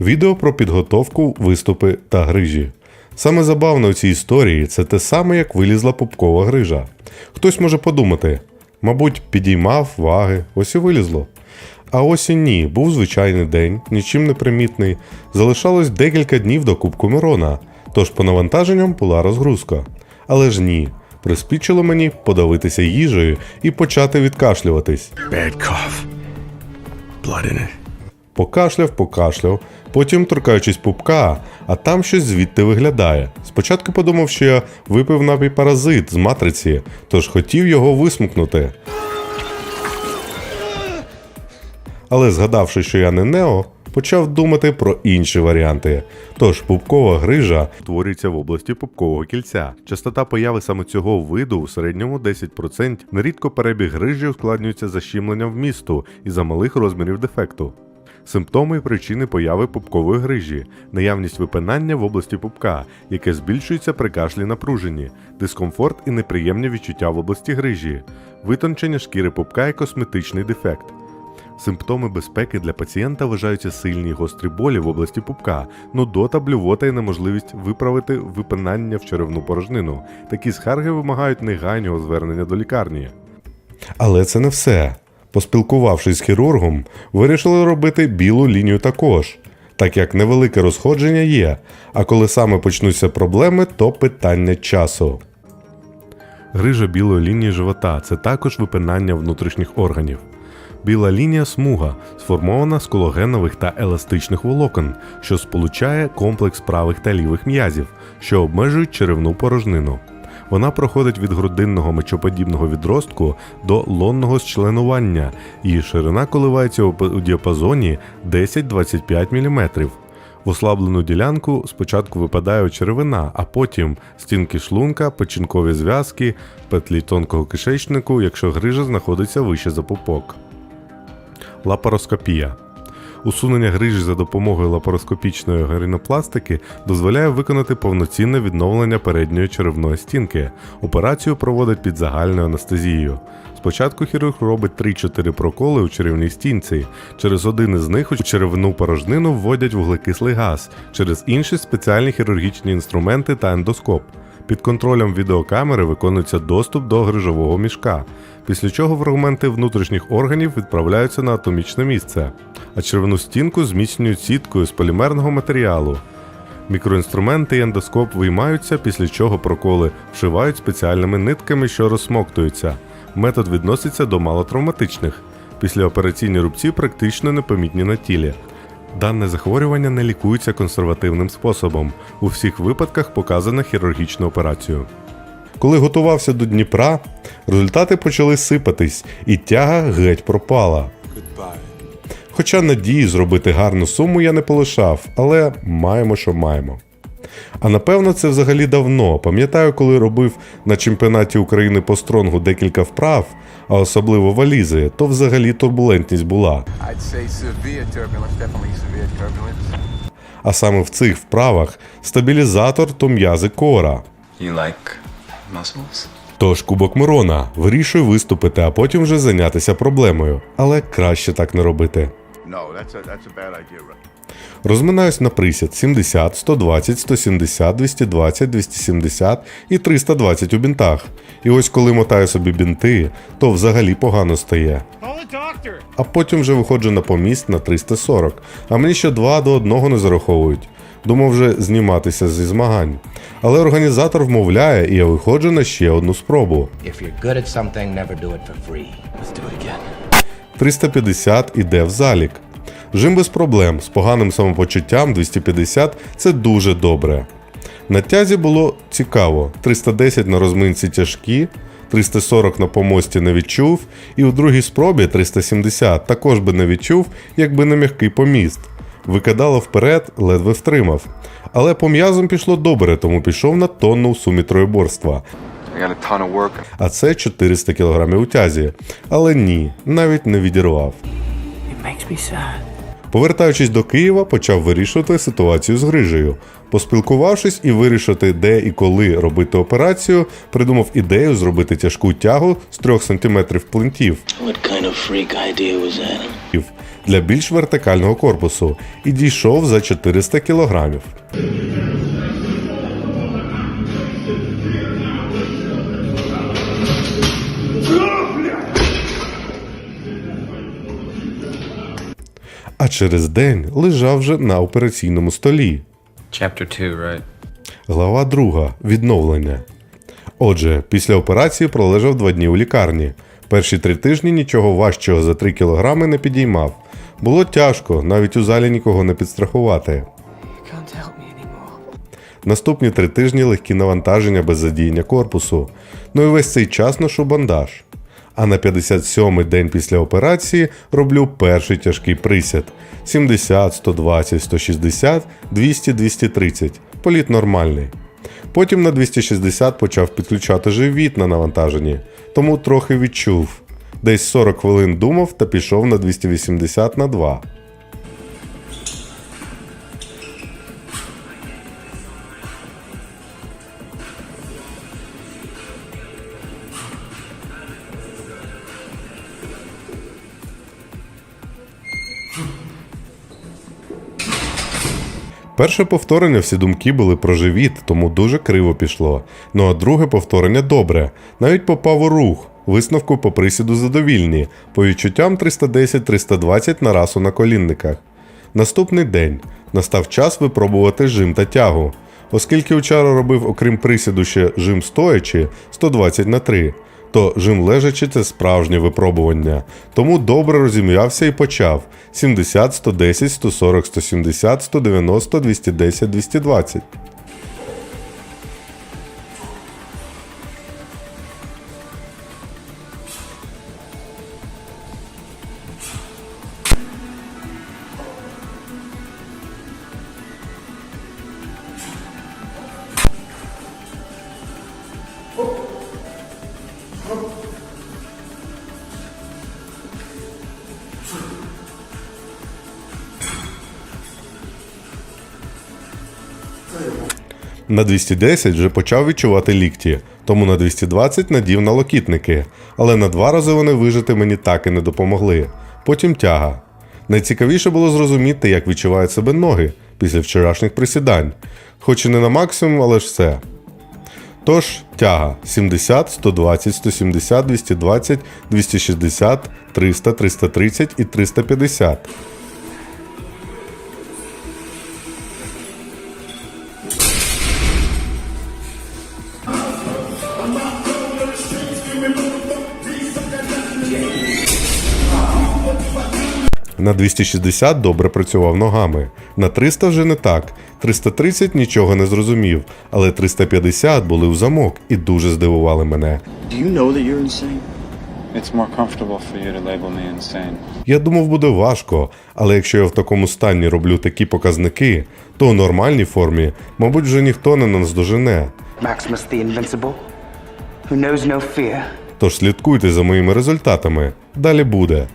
Відео про підготовку, виступи та грижі. Саме забавне у цій історії це те саме, як вилізла пупкова грижа. Хтось може подумати, мабуть, підіймав ваги, ось і вилізло. А ось і ні, був звичайний день, нічим не примітний. Залишалось декілька днів до Кубку Мирона, тож по навантаженням була розгрузка. Але ж ні, приспічило мені подавитися їжею і почати відкашлюватись. Bad cough. Blood in it. Покашляв, покашляв, потім торкаючись пупка, а там щось звідти виглядає. Спочатку подумав, що я випив напій паразит з матриці, тож хотів його висмукнути. Але згадавши, що я не Нео, почав думати про інші варіанти. Тож пупкова грижа творюється в області пупкового кільця. Частота появи саме цього виду у середньому 10%. Нерідко перебіг грижі ускладнюється защемленням вмісту із-за малих розмірів дефекту. Симптоми і причини появи пупкової грижі, наявність випинання в області пупка, яке збільшується при кашлі напруженні, дискомфорт і неприємні відчуття в області грижі, витончення шкіри пупка і косметичний дефект. Симптоми безпеки для пацієнта вважаються сильні гострі болі в області пупка, нудота, блювота і неможливість виправити випинання в черевну порожнину. Такі скарги вимагають негайного звернення до лікарні. Але це не все. Поспілкувавшись з хірургом, вирішили робити білу лінію також, так як невелике розходження є, а коли саме почнуться проблеми, то питання часу. Грижа білої лінії живота це також випинання внутрішніх органів. Біла лінія смуга сформована з кологенових та еластичних волокон, що сполучає комплекс правих та лівих м'язів, що обмежують черевну порожнину. Вона проходить від грудинного мечоподібного відростку до лонного зчленування, її ширина коливається у діапазоні 10-25 мм. В ослаблену ділянку спочатку випадає черевина, а потім стінки шлунка, печінкові зв'язки, петлі тонкого кишечнику, якщо грижа знаходиться вище за пупок. Лапароскопія. Усунення грижі за допомогою лапароскопічної герінопластики дозволяє виконати повноцінне відновлення передньої черевної стінки. Операцію проводять під загальною анестезією. Спочатку хірург робить 3-4 проколи у черевній стінці. Через один із них у черевну порожнину вводять вуглекислий газ, через інші спеціальні хірургічні інструменти та ендоскоп. Під контролем відеокамери виконується доступ до грижового мішка, після чого фрагменти внутрішніх органів відправляються на атомічне місце, а червону стінку зміцнюють сіткою з полімерного матеріалу. Мікроінструменти і ендоскоп виймаються, після чого проколи вшивають спеціальними нитками, що розсмоктуються. Метод відноситься до малотравматичних. Післяопераційні рубці практично непомітні на тілі. Дане захворювання не лікується консервативним способом. У всіх випадках показана хірургічна операцію. Коли готувався до Дніпра, результати почали сипатись, і тяга геть пропала. Хоча надії зробити гарну суму я не полишав, але маємо, що маємо. А напевно, це взагалі давно. Пам'ятаю, коли робив на чемпіонаті України по стронгу декілька вправ, а особливо валізи, то взагалі турбулентність була. А саме в цих вправах стабілізатор то м'язи кора. You like muscles? Тож Кубок Мирона вирішує виступити, а потім вже зайнятися проблемою. Але краще так не робити. No, that's a, that's a bad idea, right? Розминаюсь на присід 70, 120, 170, 220, 270 і 320 у бінтах. І ось коли мотаю собі бінти, то взагалі погано стає. А потім вже виходжу на поміст на 340, а мені ще 2 до 1 не зараховують. Думав вже зніматися зі змагань. Але організатор вмовляє, і я виходжу на ще одну спробу. If you're good at something, never do it for free. Let's do it again. 350 іде в залік. Жим без проблем, з поганим самопочуттям 250 це дуже добре. На тязі було цікаво: 310 на розминці тяжкі, 340 на помості не відчув, і у другій спробі 370 також би не відчув, якби не м'який поміст. Викидало вперед, ледве втримав. Але по м'язам пішло добре, тому пішов на тонну у сумі троєборства. А це 400 кг у тязі. Але ні, навіть не відірвав. Повертаючись до Києва, почав вирішувати ситуацію з грижею. Поспілкувавшись і вирішити, де і коли робити операцію, придумав ідею зробити тяжку тягу з 3 см плинтів. What kind of для більш вертикального корпусу і дійшов за 400 кілограмів. А через день лежав вже на операційному столі. Chapter 2, right? Глава 2. Відновлення. Отже, після операції пролежав два дні у лікарні. Перші три тижні нічого важчого за 3 кілограми не підіймав. Було тяжко, навіть у залі нікого не підстрахувати. Наступні три тижні легкі навантаження без задіяння корпусу. Ну і весь цей час ношу бандаж. А на 57-й день після операції роблю перший тяжкий присяд: 70, 120, 160, 200, 230. Політ нормальний. Потім на 260 почав підключати живіт на навантаженні, тому трохи відчув. Десь 40 хвилин думав та пішов на 280 на 2. Перше повторення всі думки були про живіт, тому дуже криво пішло. Ну а друге повторення добре. Навіть попав у рух. Висновку по присіду задовільні, по відчуттям 310-320 на раз у наколінниках. Наступний день настав час випробувати жим та тягу. Оскільки вчора робив, окрім присіду, ще жим стоячи 120 на 3, то жим лежачи це справжнє випробування. Тому добре розім'явся і почав 70, 110, 140, 170, 190, 210, 220. На 210 вже почав відчувати лікті, тому на 220 надів на локітники, але на два рази вони вижити мені так і не допомогли. Потім тяга. Найцікавіше було зрозуміти, як відчувають себе ноги після вчорашніх присідань, хоч і не на максимум, але ж все. Тож, тяга 70, 120, 170, 220, 260, 300, 330 і 350. На 260 добре працював ногами. На 300 вже не так. 330 нічого не зрозумів, але 350 були в замок і дуже здивували мене. Я думав, буде важко, але якщо я в такому стані роблю такі показники, то у нормальній формі, мабуть, вже ніхто не наздожене. Тож слідкуйте за моїми результатами. Далі буде.